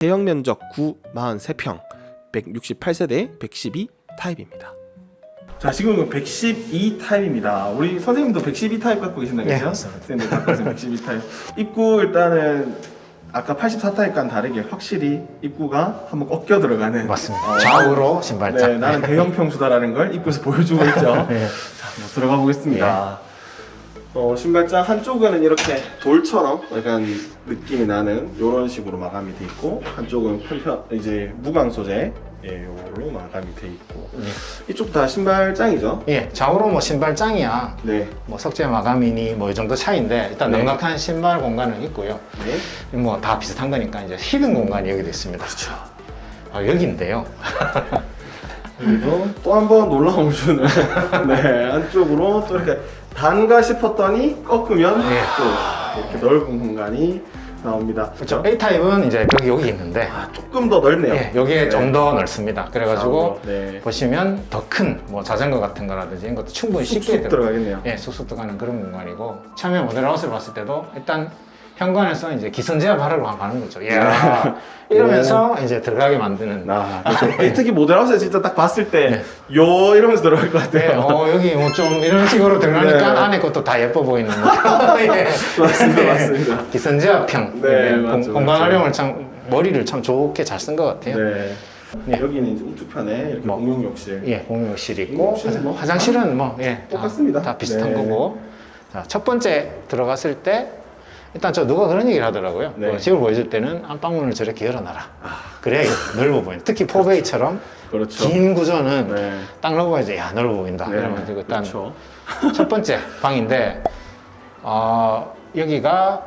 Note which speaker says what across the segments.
Speaker 1: 대형 면적 9 43평 168세대 112 타입입니다. 자 지금은 112 타입입니다. 우리 선생님도 112 타입 갖고 계신다
Speaker 2: 네,
Speaker 1: 그죠?
Speaker 2: 맞습니다.
Speaker 1: 선생님 갖고 계신 112 타입. 입구 일단은 아까 84 타입과는 다르게 확실히 입구가 한번 꺾여 들어가는
Speaker 2: 맞습니다.
Speaker 1: 어,
Speaker 2: 좌우로 신발장.
Speaker 1: 네, 나는 대형 평수다라는 걸 입구에서 보여주고 있죠.
Speaker 2: 네.
Speaker 1: 자, 한번 들어가 보겠습니다. 어, 신발장 한쪽은 이렇게 돌처럼 약간 느낌이 나는 이런 식으로 마감이 돼 있고 한쪽은 편편 이제 무광 소재 예, 요걸로 마감이 돼 있고
Speaker 2: 네.
Speaker 1: 이쪽 다 신발장이죠.
Speaker 2: 예, 좌우로 뭐 신발장이야.
Speaker 1: 네.
Speaker 2: 뭐 석재 마감이니 뭐 이 정도 차이인데 일단
Speaker 1: 네.
Speaker 2: 넉넉한 신발 공간은 있고요.
Speaker 1: 네.
Speaker 2: 뭐 다 비슷한 거니까 이제 히든 공간이 여기도 있습니다.
Speaker 1: 그렇죠.
Speaker 2: 아, 여기인데요.
Speaker 1: 그리고 또 한 번 놀라움을 주는 네 안쪽으로 또 이렇게 단가 싶었더니 꺾으면
Speaker 2: 네.
Speaker 1: 또 이렇게 넓은 공간이 나옵니다.
Speaker 2: 그렇죠. A 타입은 이제 여기 여기 있는데
Speaker 1: 아, 조금 더 넓네요.
Speaker 2: 예, 여기에
Speaker 1: 네.
Speaker 2: 좀 더 넓습니다. 그래가지고
Speaker 1: 네.
Speaker 2: 보시면 더 큰 뭐 자전거 같은 거라든지 이런 것도 충분히 쉽게
Speaker 1: 쑥쑥 들어가겠네요.
Speaker 2: 예, 쑥쑥 들어가는 그런 공간이고 처음에 모델하우스를 봤을 때도 일단 현관에서 이제 기선제압 하려고 가는 거죠. 야 이러면서 이제 들어가게 만드는.
Speaker 1: 아, 그렇죠. 이 특히 모델하우스에 진짜 딱 봤을 때,
Speaker 2: 네.
Speaker 1: 요, 이러면서 들어갈 것
Speaker 2: 네,
Speaker 1: 같아요.
Speaker 2: 어, 여기 뭐 좀 이런 식으로 들어가니까
Speaker 1: 네.
Speaker 2: 안에 것도 다 예뻐 보이는 거. 예.
Speaker 1: 맞습니다, 맞습니다.
Speaker 2: 기선제압형.
Speaker 1: 네,
Speaker 2: 예,
Speaker 1: 맞죠,
Speaker 2: 공, 공간
Speaker 1: 맞죠.
Speaker 2: 활용을 참 머리를 참 좋게 잘 쓴 것 같아요.
Speaker 1: 네.
Speaker 2: 네.
Speaker 1: 여기는 이제 우측편에 이렇게
Speaker 2: 뭐.
Speaker 1: 공용 욕실.
Speaker 2: 예, 공용실 있고
Speaker 1: 공용실은
Speaker 2: 화장,
Speaker 1: 뭐
Speaker 2: 화장실은 뭐 예, 다-
Speaker 1: 똑같습니다.
Speaker 2: 다, 비슷한
Speaker 1: 네.
Speaker 2: 거고. 자, 첫 번째 들어갔을 때 일단 저 누가 그런 얘기를 하더라고요.
Speaker 1: 네. 아.
Speaker 2: 그 집을 보여줄 때는 안방문을 저렇게 열어놔라. 그래야 넓어 보인다. 특히 포베이처럼
Speaker 1: 그렇죠.
Speaker 2: 긴 구조는
Speaker 1: 네.
Speaker 2: 딱 넓어야지 야 넓어 보인다.
Speaker 1: 네.
Speaker 2: 이러면 일단
Speaker 1: 그렇죠.
Speaker 2: 첫 번째 방인데 어, 여기가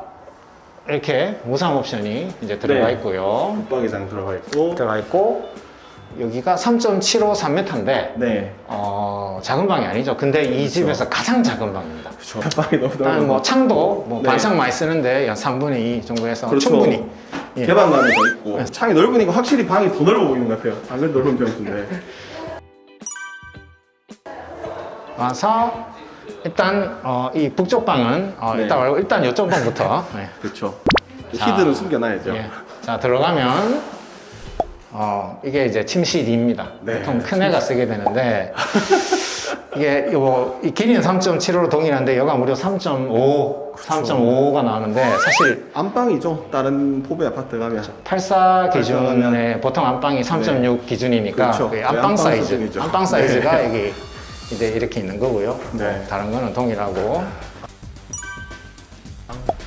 Speaker 2: 이렇게 무상 옵션이 이제 들어가
Speaker 1: 네.
Speaker 2: 있고요.
Speaker 1: 붙박이장 들어가 있고.
Speaker 2: 들어가 있고 여기가 3.753m인데
Speaker 1: 네.
Speaker 2: 어, 작은 방이 아니죠. 근데 이 집에서 가장 작은 방입니다.
Speaker 1: 그렇죠. 방이 너무
Speaker 2: 일단
Speaker 1: 넓어.
Speaker 2: 뭐 창도 뭐
Speaker 1: 네.
Speaker 2: 반상 많이 쓰는데 한 3분의 2 정도 해서
Speaker 1: 그렇죠.
Speaker 2: 충분히 예.
Speaker 1: 개방감이 더 있고. 창이 넓으니까 확실히 방이 더 넓어 보이는 것 같아요. 안 그래도 넓은 평수인데.
Speaker 2: 와서 일단 어, 이 북쪽 방은 어,
Speaker 1: 네.
Speaker 2: 일단 말고 일단 이쪽 방부터 네.
Speaker 1: 그렇죠.
Speaker 2: 자.
Speaker 1: 히드는 숨겨놔야죠.
Speaker 2: 예. 자 들어가면 어, 이게 이제 침실입니다.
Speaker 1: 네.
Speaker 2: 보통 큰 애가 쓰게 되는데 이게 요, 이 길이는 3.75로 동일한데 여가 무려 3.5,
Speaker 1: 그렇죠.
Speaker 2: 3.5가 나오는데 사실
Speaker 1: 안방이죠. 다른 포베 아파트 가면.
Speaker 2: 84 기준에
Speaker 1: 가면.
Speaker 2: 보통 안방이 3.6 기준이니까
Speaker 1: 그렇죠.
Speaker 2: 그 안방
Speaker 1: 안방
Speaker 2: 사이즈,
Speaker 1: 수준이죠.
Speaker 2: 안방 사이즈가
Speaker 1: 네.
Speaker 2: 여기 이제 이렇게 있는 거고요.
Speaker 1: 네.
Speaker 2: 뭐 다른 거는 동일하고.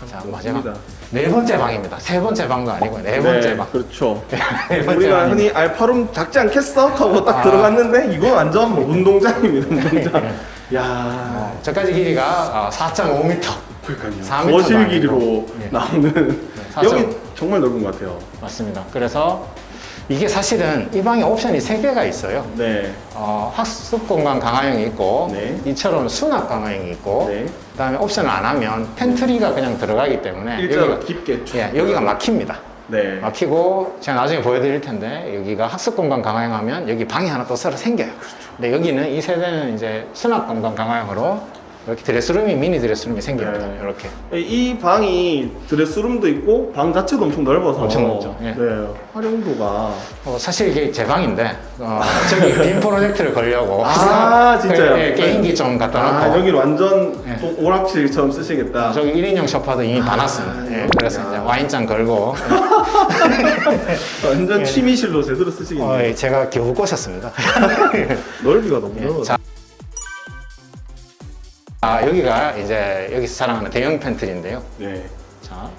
Speaker 2: 자 마지막
Speaker 1: 좋습니다.
Speaker 2: 네 번째 방입니다. 세 번째 방도 아니고 네 번째 방.
Speaker 1: 그렇죠.
Speaker 2: 네 번째
Speaker 1: 우리가. 흔히 알파룸 작지 않겠어? 하고 딱
Speaker 2: 아.
Speaker 1: 들어갔는데 이건 완전 뭐 운동장입니다. 운동장. 야.
Speaker 2: 어, 저까지 길이가 4.5m.
Speaker 1: 그러니까요.
Speaker 2: 4m
Speaker 1: 거실
Speaker 2: 도
Speaker 1: 길이로.
Speaker 2: 네.
Speaker 1: 나오는
Speaker 2: 사점.
Speaker 1: 여기 정말 넓은 것 같아요.
Speaker 2: 맞습니다. 그래서 이게 사실은 이 방에 옵션이 세 개가 있어요.
Speaker 1: 네.
Speaker 2: 어, 학습 공간 강화형이 있고,
Speaker 1: 네.
Speaker 2: 이처럼 수납 강화형이 있고,
Speaker 1: 네.
Speaker 2: 그다음에 옵션을 안 하면 팬트리가 그냥 들어가기 때문에
Speaker 1: 일자로 깊게 쭉.
Speaker 2: 예, 여기가 막힙니다.
Speaker 1: 네.
Speaker 2: 막히고 제가 나중에 보여드릴 텐데 여기가 학습 공간 강화형 하면 여기 방이 하나 또 새로 생겨요. 근데 여기는 이 세대는 이제 수납 공간 강화형으로 이렇게 드레스룸이 미니 드레스룸이 생깁니다.
Speaker 1: 네.
Speaker 2: 이렇게.
Speaker 1: 이 방이 드레스룸도 있고 방 자체도 엄청 넓어서
Speaker 2: 엄청 넓죠. 예.
Speaker 1: 네. 활용도가
Speaker 2: 어, 사실 이게 제 방인데 어, 저기 빔 프로젝트를 걸려고
Speaker 1: 아, 진짜요?
Speaker 2: 예, 게임기 좀 갖다
Speaker 1: 아,
Speaker 2: 놓고
Speaker 1: 여기를 완전
Speaker 2: 네.
Speaker 1: 또 오락실처럼 쓰시겠다.
Speaker 2: 저기 1인용 소파도 이미 봐놨습니다. 예, 그래서
Speaker 1: 야.
Speaker 2: 이제 와인잔 걸고
Speaker 1: 완전 취미실로 제대로 쓰시겠네요.
Speaker 2: 어, 예, 제가 겨우 꼬셨습니다.
Speaker 1: 넓이가 너무
Speaker 2: 예,
Speaker 1: 넓어.
Speaker 2: 자, 아, 여기가 이제 여기서 자랑하는 대형 팬트리인데요.
Speaker 1: 네.
Speaker 2: 자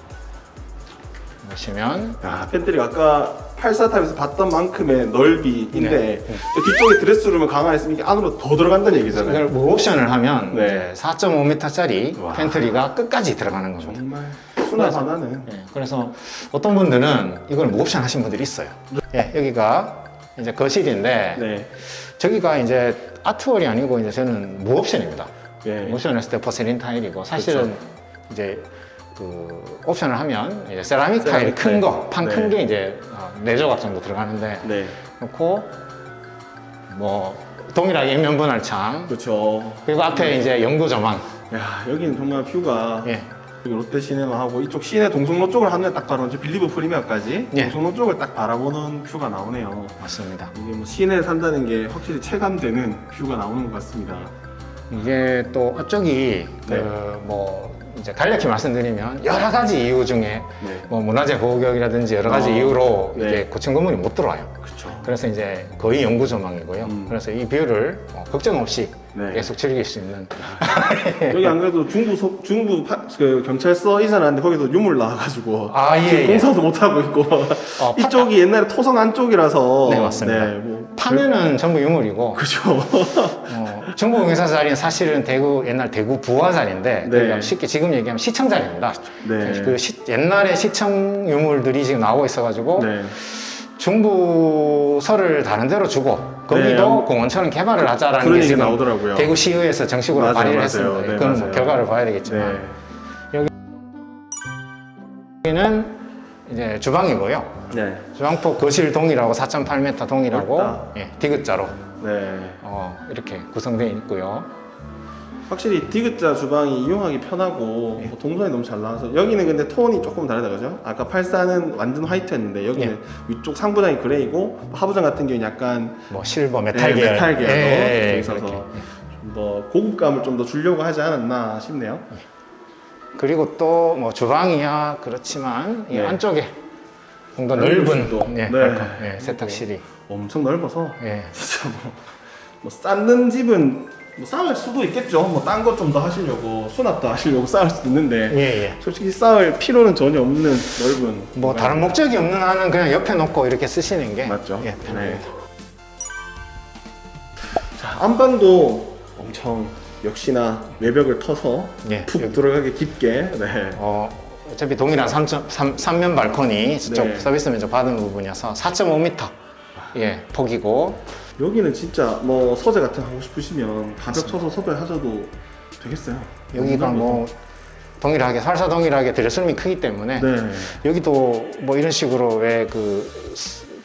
Speaker 2: 보시면
Speaker 1: 야, 팬트리가 아까 84탑에서 봤던 만큼의 넓이인데
Speaker 2: 네.
Speaker 1: 저 뒤쪽에 드레스룸을 강화했으면 이게 안으로 더 들어간다는 얘기잖아요.
Speaker 2: 이걸 뭐 옵션을 하면
Speaker 1: 네.
Speaker 2: 이제 4.5m짜리
Speaker 1: 와.
Speaker 2: 팬트리가 끝까지 들어가는 겁니다.
Speaker 1: 정말 하나는
Speaker 2: 예, 그래서 어떤 분들은 이걸 무옵션 하신 분들이 있어요. 예, 여기가 이제 거실인데
Speaker 1: 네.
Speaker 2: 저기가 이제 아트월이 아니고 이제 저는 무옵션입니다.
Speaker 1: 네.
Speaker 2: 무옵션 했을 때 포세린 타일이고 사실은 이제 그 옵션을 하면 이제 세라믹 타일
Speaker 1: 세라믹
Speaker 2: 큰
Speaker 1: 타일.
Speaker 2: 거, 판큰
Speaker 1: 네.
Speaker 2: 게 이제 어, 네 조각 정도 들어가는데
Speaker 1: 네.
Speaker 2: 놓고 뭐 동일하게 인면 분할 창
Speaker 1: 그렇죠.
Speaker 2: 그리고 앞에 이제 영구 조망
Speaker 1: 야, 여기는 정말 뷰가
Speaker 2: 예.
Speaker 1: 여기 롯데 시네마 하고 이쪽 시내 동성로 쪽을 한눈에 딱 바라보는 저 빌리브 프리미어까지
Speaker 2: 예.
Speaker 1: 동성로 쪽을 딱 바라보는 뷰가 나오네요.
Speaker 2: 맞습니다.
Speaker 1: 이게 뭐 시내에 산다는 게 확실히 체감되는 뷰가 나오는 것 같습니다.
Speaker 2: 이게 또 앞쪽이
Speaker 1: 네.
Speaker 2: 그뭐 이제 간략히 말씀드리면 여러 가지 이유 중에
Speaker 1: 네.
Speaker 2: 뭐 문화재 보호구역이라든지 여러 가지
Speaker 1: 어,
Speaker 2: 이유로
Speaker 1: 네.
Speaker 2: 이게 고층 건물이 못 들어와요.
Speaker 1: 그렇죠.
Speaker 2: 그래서 이제 거의 영구 조망이고요.
Speaker 1: 음.
Speaker 2: 그래서 이 뷰를 어, 걱정 없이
Speaker 1: 네.
Speaker 2: 계속 즐길 수 있는
Speaker 1: 여기 안 그래도 중부 소, 중부 파, 그 경찰서 이전하는데 거기도 유물 나와가지고
Speaker 2: 아, 예,
Speaker 1: 지금
Speaker 2: 예.
Speaker 1: 공사도 못 하고 있고
Speaker 2: 어, 파-
Speaker 1: 이쪽이 옛날에 토성 안쪽이라서
Speaker 2: 네, 맞습니다.
Speaker 1: 뭐
Speaker 2: 파면은 전부 유물이고
Speaker 1: 그죠.
Speaker 2: 어, 중부공사 자리는 사실은 대구 옛날 대구 부화 자리인데
Speaker 1: 네.
Speaker 2: 그러니까 쉽게 지금 얘기하면 시청 자리입니다.
Speaker 1: 네.
Speaker 2: 그 시- 옛날에 시청 유물들이 지금 나오고 있어가지고
Speaker 1: 네.
Speaker 2: 중부서를 다른 데로 주고 거기도
Speaker 1: 네.
Speaker 2: 공원처럼 개발을 하자라는
Speaker 1: 그런
Speaker 2: 게
Speaker 1: 얘기
Speaker 2: 지금
Speaker 1: 나오더라고요.
Speaker 2: 대구시의회에서 정식으로
Speaker 1: 맞아요,
Speaker 2: 발의를
Speaker 1: 맞아요.
Speaker 2: 했습니다.
Speaker 1: 네,
Speaker 2: 그건 뭐
Speaker 1: 맞아요.
Speaker 2: 결과를 봐야 되겠지만
Speaker 1: 네.
Speaker 2: 여기는 이제 주방이고요.
Speaker 1: 네.
Speaker 2: 주방폭 거실 동이라고 4.8m 동이라고
Speaker 1: 넓다.
Speaker 2: 예, 디귿자로
Speaker 1: 네.
Speaker 2: 어, 이렇게 구성되어 있고요.
Speaker 1: 확실히 디귿자 주방이 이용하기 편하고 뭐 동선이 너무 잘 나와서 여기는 근데 톤이 조금 다르다 그죠? 아까 84는 완전 화이트였는데 여기는
Speaker 2: 예.
Speaker 1: 위쪽 상부장이 그레이고 하부장 같은 경우는 약간
Speaker 2: 뭐 실버 메탈
Speaker 1: 네,
Speaker 2: 계열,
Speaker 1: 메탈 계열로
Speaker 2: 예, 예,
Speaker 1: 돼
Speaker 2: 예,
Speaker 1: 있어서
Speaker 2: 그렇게.
Speaker 1: 좀더 고급감을 좀 더 주려고 하지 않았나 싶네요.
Speaker 2: 그리고 또 뭐 주방이야 그렇지만 이
Speaker 1: 네.
Speaker 2: 안쪽에 좀 더
Speaker 1: 넓은
Speaker 2: 넓은. 예,
Speaker 1: 네.
Speaker 2: 예, 세탁실이
Speaker 1: 엄청 넓어서
Speaker 2: 예.
Speaker 1: 진짜 뭐, 뭐 쌓는 집은 뭐 쌓을 수도 있겠죠. 뭐 딴 것 좀 더 하시려고 수납도 하시려고 쌓을 수도 있는데
Speaker 2: 예, 예.
Speaker 1: 솔직히 쌓을 필요는 전혀 없는 넓은
Speaker 2: 뭐. 다른 목적이 없는 한은 그냥 옆에 놓고 이렇게 쓰시는 게
Speaker 1: 맞죠?
Speaker 2: 예, 편합니다.
Speaker 1: 자, 안방도 엄청 역시나 외벽을 터서
Speaker 2: 예,
Speaker 1: 푹
Speaker 2: 여기-
Speaker 1: 들어가게 깊게 네.
Speaker 2: 어, 어차피 동일한 3, 면 발코니 저쪽
Speaker 1: 네.
Speaker 2: 서비스 면적 받은 부분이어서 4.5m 예, 폭이고
Speaker 1: 여기는 진짜 뭐 서재 같은 거 하고 싶으시면 가벽 쳐서 섭외하셔도 되겠어요.
Speaker 2: 여기가 뭐 동일하게 살사 동일하게 드레스룸이 크기 때문에.
Speaker 1: 네.
Speaker 2: 여기도 뭐 이런 식으로 왜 그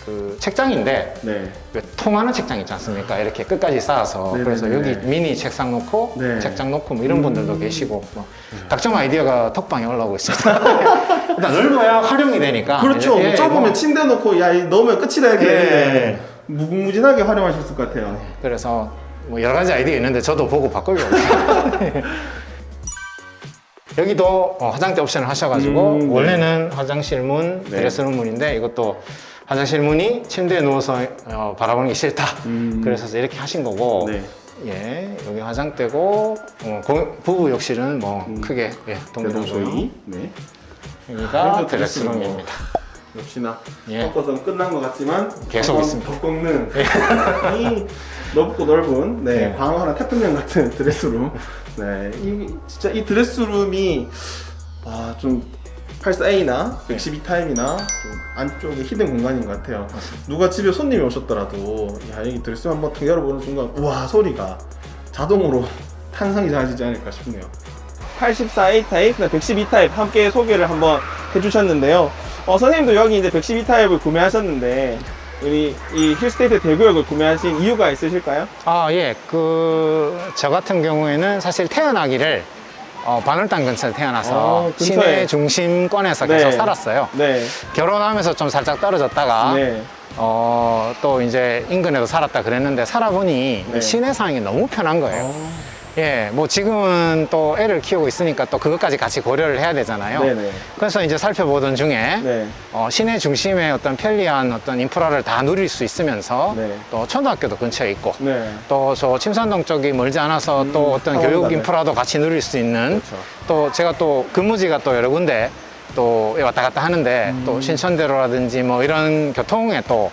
Speaker 2: 그 책장인데
Speaker 1: 네.
Speaker 2: 왜 통하는 책장 있지 않습니까? 이렇게 끝까지 쌓아서
Speaker 1: 네네네.
Speaker 2: 그래서 여기 미니 책상 놓고
Speaker 1: 네.
Speaker 2: 책장 놓고 뭐 이런 분들도 계시고 뭐 각종 아이디어가 톡방에 올라오고 있습니다. 일단 넓어야 활용이 되니까
Speaker 1: 그렇죠.
Speaker 2: 예, 예,
Speaker 1: 좁으면
Speaker 2: 뭐
Speaker 1: 침대 놓고 야 이 넣으면 끝이다 이렇게
Speaker 2: 예.
Speaker 1: 되는데 무궁무진하게 활용하실 수 있을 것 같아요.
Speaker 2: 그래서 뭐 여러 가지 아이디어 있는데 저도 보고 바꾸려고. 여기도 어, 화장대 옵션을 하셔가지고
Speaker 1: 음, 네.
Speaker 2: 원래는 화장실 문,
Speaker 1: 네.
Speaker 2: 드레스룸 문인데 이것도 화장실 문이 침대에 누워서 어, 바라보는 게 싫다.
Speaker 1: 음.
Speaker 2: 그래서 이렇게 하신 거고
Speaker 1: 네.
Speaker 2: 예 여기 화장대고 어, 고- 부부 욕실은 뭐
Speaker 1: 음.
Speaker 2: 크게 예.
Speaker 1: 대동소이. 네.
Speaker 2: 여기가 드레스룸입니다.
Speaker 1: 역시나
Speaker 2: 예.
Speaker 1: 꺾어서는 끝난 것 같지만
Speaker 2: 계속
Speaker 1: 더-
Speaker 2: 있습니다.
Speaker 1: 더 꺾는 이 넓고 넓은 네,
Speaker 2: 예.
Speaker 1: 광활한 태평양 같은 드레스룸. 네, 이 진짜 이 드레스룸이 아, 좀 84A나 112 타입이나 좀 안쪽에 히든 공간인 것 같아요. 누가 집에 손님이 오셨더라도 야 여기 드레스룸 한번 탁 열어보는 순간 우와 소리가 자동으로 탄성이 잦아지지 않을까 싶네요. 84A 타입, 112 타입 함께 소개를 한번 해주셨는데요. 어, 선생님도 여기 이제 112 타입을 구매하셨는데 우리 이 힐스테이트 대구역을 구매하신 이유가 있으실까요?
Speaker 2: 아, 예. 그, 저 같은 경우에는 사실 태어나기를 어, 바늘땅 근처에 태어나서
Speaker 1: 아, 근처에.
Speaker 2: 시내 중심권에서 계속
Speaker 1: 네.
Speaker 2: 살았어요.
Speaker 1: 네,
Speaker 2: 결혼하면서 좀 살짝 떨어졌다가
Speaker 1: 네,
Speaker 2: 어, 또 이제 인근에도 살았다 그랬는데 살아보니
Speaker 1: 네.
Speaker 2: 시내 상황이 너무 편한 거예요.
Speaker 1: 어,
Speaker 2: 예, 뭐 지금은 또 애를 키우고 있으니까 또 그것까지 같이 고려를 해야 되잖아요.
Speaker 1: 네네,
Speaker 2: 그래서 이제 살펴보던 중에
Speaker 1: 네,
Speaker 2: 어, 시내 중심의 어떤 편리한 어떤 인프라를 다 누릴 수 있으면서
Speaker 1: 네.
Speaker 2: 또 초등학교도 근처에 있고
Speaker 1: 네,
Speaker 2: 또 저 침산동 쪽이 멀지 않아서
Speaker 1: 음,
Speaker 2: 또 어떤 교육
Speaker 1: 가네.
Speaker 2: 인프라도 같이 누릴 수 있는
Speaker 1: 그렇죠.
Speaker 2: 또 제가 또 근무지가 또 여러 군데 또 왔다 갔다 하는데
Speaker 1: 음.
Speaker 2: 또 신천대로라든지 뭐 이런 교통에 또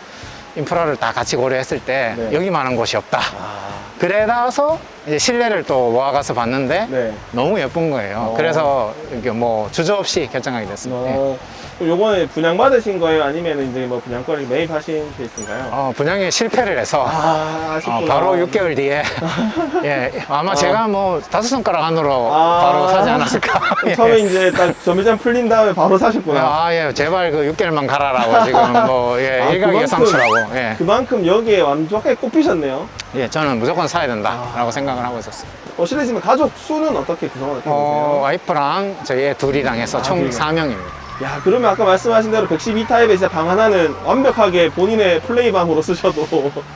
Speaker 2: 인프라를 다 같이 고려했을 때
Speaker 1: 네.
Speaker 2: 여기만한 곳이 없다.
Speaker 1: 아,
Speaker 2: 그래서 이제 실내를 또 모아가서 봤는데
Speaker 1: 네.
Speaker 2: 너무 예쁜 거예요.
Speaker 1: 어.
Speaker 2: 그래서 이게 뭐 주저 없이 결정하게 됐습니다. 예.
Speaker 1: 어, 그럼 요번에 분양 받으신 거예요? 아니면 이제 뭐 분양권을 매입하신 케이스인가요?
Speaker 2: 어, 분양에 실패를 해서
Speaker 1: 아, 아쉽구나.
Speaker 2: 어, 바로 6개월 뒤에 예 아마
Speaker 1: 어.
Speaker 2: 제가 뭐 다섯 손가락 안으로
Speaker 1: 아.
Speaker 2: 바로 사지 않았을까 예.
Speaker 1: 처음에 이제 딱 점유장 풀린 다음에 바로 사셨구나.
Speaker 2: 아, 예, 제발 그 6개월만 가라라고 지금 뭐, 예,
Speaker 1: 아,
Speaker 2: 일각예상추라고.
Speaker 1: 그만큼-
Speaker 2: 예.
Speaker 1: 그만큼 여기에 완벽하게 꼽히셨네요.
Speaker 2: 예, 저는 무조건 사야 된다라고
Speaker 1: 아.
Speaker 2: 생각을 하고 있었어요.
Speaker 1: 어, 실례지만 가족 수는 어떻게 어떻게
Speaker 2: 어? 와이프랑 저희 애 둘이랑 해서
Speaker 1: 아,
Speaker 2: 총
Speaker 1: 둘이요?
Speaker 2: 4명입니다.
Speaker 1: 야, 그러면 아까 말씀하신 대로 112 타입의 진짜 방 하나는 완벽하게 본인의 플레이방으로 쓰셔도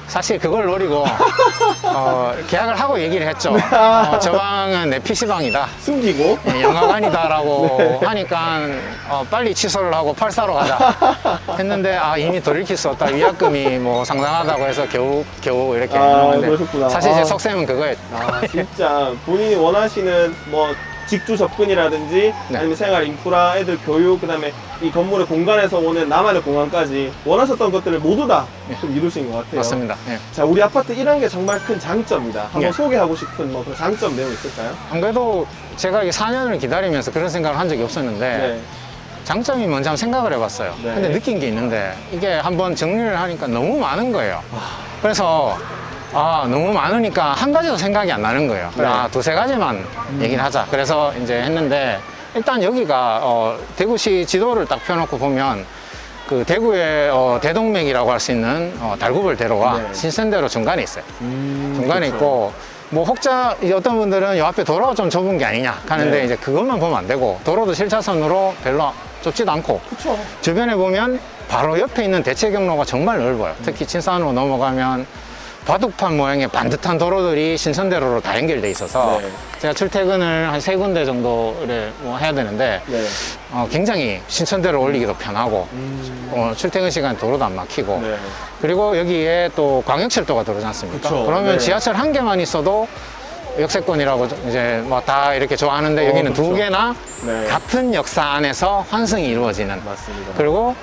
Speaker 2: 사실 그걸 노리고 어, 계약을 하고 얘기를 했죠.
Speaker 1: 네.
Speaker 2: 어, 저 방은 내 PC방이다.
Speaker 1: 숨기고
Speaker 2: 예, 영화관이다라고
Speaker 1: 네.
Speaker 2: 하니까 어, 빨리 취소를 하고 팔사로 가자 했는데 아 이미 돌이킬 수 없다 위약금이 뭐 상당하다고 해서 겨우 겨우 이렇게
Speaker 1: 아, 그러셨구나.
Speaker 2: 사실 제
Speaker 1: 아.
Speaker 2: 속셈은 그거예요.
Speaker 1: 아, 진짜 본인이 원하시는 뭐 직주 접근이라든지
Speaker 2: 네.
Speaker 1: 아니면 생활 인프라, 애들 교육, 그다음에 이 건물의 공간에서 오는 나만의 공간까지 원하셨던 것들을 모두 다 좀 이루신 것 같아요.
Speaker 2: 맞습니다. 예.
Speaker 1: 자, 우리 아파트 이런 게 정말 큰 장점이다. 한번
Speaker 2: 예.
Speaker 1: 소개하고 싶은 뭐 그런 장점 내용 있을까요?
Speaker 2: 안 그래도 제가 이 4년을 기다리면서 그런 생각을 한 적이 없었는데
Speaker 1: 네.
Speaker 2: 장점이 뭔지 한번 생각을 해봤어요.
Speaker 1: 네.
Speaker 2: 근데 느낀 게 있는데 이게 한번 정리를 하니까 너무 많은 거예요. 그래서 아 너무 많으니까 한 가지도 생각이 안 나는 거예요.
Speaker 1: 네.
Speaker 2: 아 두세 가지만 얘기를 하자. 그래서 이제 했는데 일단 여기가 어, 대구시 지도를 딱 펴놓고 보면 그 대구의 어, 대동맥이라고 할 수 있는 어, 달구벌 대로와
Speaker 1: 네.
Speaker 2: 신선대로 중간에 있어요.
Speaker 1: 음,
Speaker 2: 중간에
Speaker 1: 그쵸.
Speaker 2: 있고 뭐 혹자 어떤 분들은 요 앞에 도로가 좀 좁은 게 아니냐 하는데
Speaker 1: 네.
Speaker 2: 이제 그것만 보면 안 되고 도로도 실차선으로 별로 좁지도 않고
Speaker 1: 그쵸.
Speaker 2: 주변에 보면 바로 옆에 있는 대체 경로가 정말 넓어요. 특히 친산으로 넘어가면 바둑판 모양의 반듯한 도로들이 신선대로로 다 연결돼 있어서
Speaker 1: 네.
Speaker 2: 제가 출퇴근을 한 세 군데 정도를 뭐 해야 되는데
Speaker 1: 네.
Speaker 2: 어, 굉장히 신선대로 올리기도 편하고
Speaker 1: 음,
Speaker 2: 어, 출퇴근 시간 도로도 안 막히고
Speaker 1: 네.
Speaker 2: 그리고 여기에 또 광역철도가 들어오지 않습니까?
Speaker 1: 그쵸.
Speaker 2: 그러면
Speaker 1: 네.
Speaker 2: 지하철 한 개만 있어도 역세권이라고 이제 뭐 다 이렇게 좋아하는데
Speaker 1: 어,
Speaker 2: 여기는 두
Speaker 1: 그렇죠.
Speaker 2: 개나
Speaker 1: 네.
Speaker 2: 같은 역사 안에서 환승이 이루어지는
Speaker 1: 맞습니다.
Speaker 2: 그리고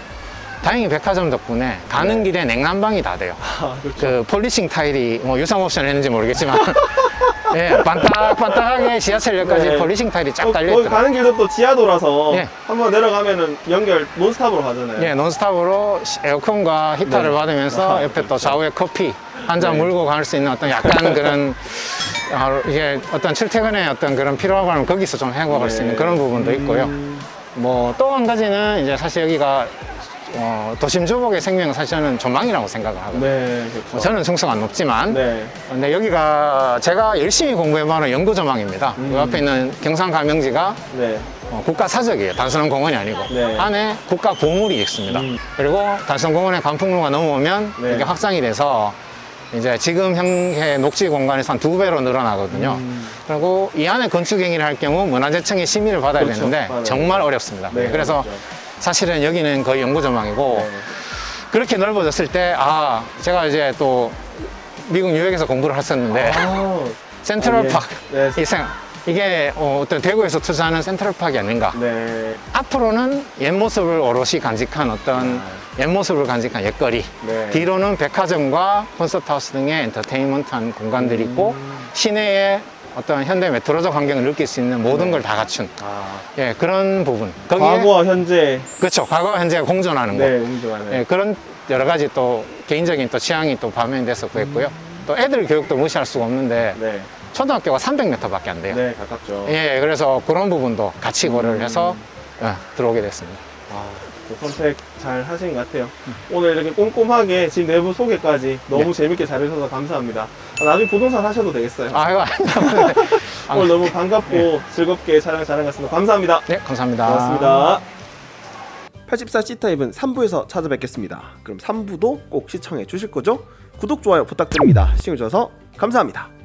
Speaker 2: 다행히 백화점 덕분에 가는
Speaker 1: 네.
Speaker 2: 길에 냉난방이 다 돼요.
Speaker 1: 아, 그렇죠.
Speaker 2: 그 폴리싱 타일이 뭐 유상 옵션 했는지 모르겠지만 예, 반딱반딱하게 지하철역까지
Speaker 1: 네.
Speaker 2: 폴리싱 타일이 쫙
Speaker 1: 거기
Speaker 2: 있더라고요.
Speaker 1: 가는 길도 또 지하도라서
Speaker 2: 예.
Speaker 1: 한번 내려가면은 연결 논스탑으로 가잖아요.
Speaker 2: 예, 논스탑으로 시- 에어컨과 히터를
Speaker 1: 네.
Speaker 2: 받으면서
Speaker 1: 아,
Speaker 2: 옆에 또 좌우에 커피 한잔
Speaker 1: 네.
Speaker 2: 물고 갈 수 있는 어떤 약간 그런 아, 이게 어떤 출퇴근의 어떤 그런 피로감을 거기서 좀 해고할 수 있는
Speaker 1: 네.
Speaker 2: 그런 부분도 있고요.
Speaker 1: 음,
Speaker 2: 뭐또 한 가지는 이제 사실 여기가 어, 도심 주복의 생명 사실 저는 전망이라고 생각을 하거든요.
Speaker 1: 네, 그렇죠.
Speaker 2: 뭐 저는 승수가 안 높지만
Speaker 1: 네.
Speaker 2: 근데 여기가 제가 열심히 공부해봐는 연구 조망입니다.
Speaker 1: 음.
Speaker 2: 그 앞에 있는 경상 가명지가
Speaker 1: 네.
Speaker 2: 어, 국가 사적이에요. 단순한 공원이 아니고
Speaker 1: 네.
Speaker 2: 안에 국가 보물이 있습니다.
Speaker 1: 음.
Speaker 2: 그리고 단순 공원의 관풍로가 넘어오면
Speaker 1: 네.
Speaker 2: 이게 확장이 돼서 이제 지금 형의 녹지 공간에서 한 두 배로 늘어나거든요.
Speaker 1: 음.
Speaker 2: 그리고 이 안에 건축 행위를 할 경우 문화재청의 심의를 받아야
Speaker 1: 그렇죠.
Speaker 2: 되는데
Speaker 1: 맞아요.
Speaker 2: 정말 어렵습니다.
Speaker 1: 네,
Speaker 2: 그래서
Speaker 1: 그렇죠.
Speaker 2: 사실은 여기는 거의 연구 조망이고
Speaker 1: 네.
Speaker 2: 그렇게 넓어졌을 때 아 제가 이제 또 미국 뉴욕에서 공부를 했었는데
Speaker 1: 아,
Speaker 2: 센트럴
Speaker 1: 아, 예.
Speaker 2: 파크
Speaker 1: 네.
Speaker 2: 이 생- 이게 어, 떤 대구에서 투자하는 센트럴 파크이 아닌가
Speaker 1: 네.
Speaker 2: 앞으로는 옛 모습을 오롯이 간직한 어떤 옛 모습을 간직한 옛거리
Speaker 1: 아. 네.
Speaker 2: 뒤로는 백화점과 콘서트하우스 등의 엔터테인먼트한 공간들이 있고
Speaker 1: 음.
Speaker 2: 시내의 어떤 현대 메트로적 환경을 느낄 수 있는 모든
Speaker 1: 네.
Speaker 2: 걸다 갖춘
Speaker 1: 아,
Speaker 2: 예, 그런 부분 거기에
Speaker 1: 과거와 현재
Speaker 2: 그렇죠 과거와 현재가 공존하는 거
Speaker 1: 네, 공존하는.
Speaker 2: 예, 그런 여러 가지 또 개인적인 또 취향이 또 반영이 돼서 구했고요 또 애들 교육도 무시할 수가 없는데
Speaker 1: 네.
Speaker 2: 초등학교가 300m밖에 안 돼요
Speaker 1: 네, 가깝죠.
Speaker 2: 예, 그래서 그런 부분도 같이 고려를
Speaker 1: 음.
Speaker 2: 해서 예, 들어오게 됐습니다.
Speaker 1: 아, 또 선택 잘 하신 것 같아요. 오늘 이렇게 꼼꼼하게 집 내부 소개까지 너무
Speaker 2: 네.
Speaker 1: 재밌게 잘해주셔서 감사합니다. 아, 나중에 부동산 하셔도 되겠어요.
Speaker 2: 아, 이거 아닙니다. 아,
Speaker 1: 오늘 너무 반갑고 즐겁게 촬영 잘한 것 같습니다. 감사합니다.
Speaker 2: 네, 감사합니다.
Speaker 1: 고맙습니다. 84 C타입은 3부에서 찾아뵙겠습니다. 그럼 3부도 꼭 시청해 주실 거죠? 구독, 좋아요 부탁드립니다. 시청해 주셔서 감사합니다.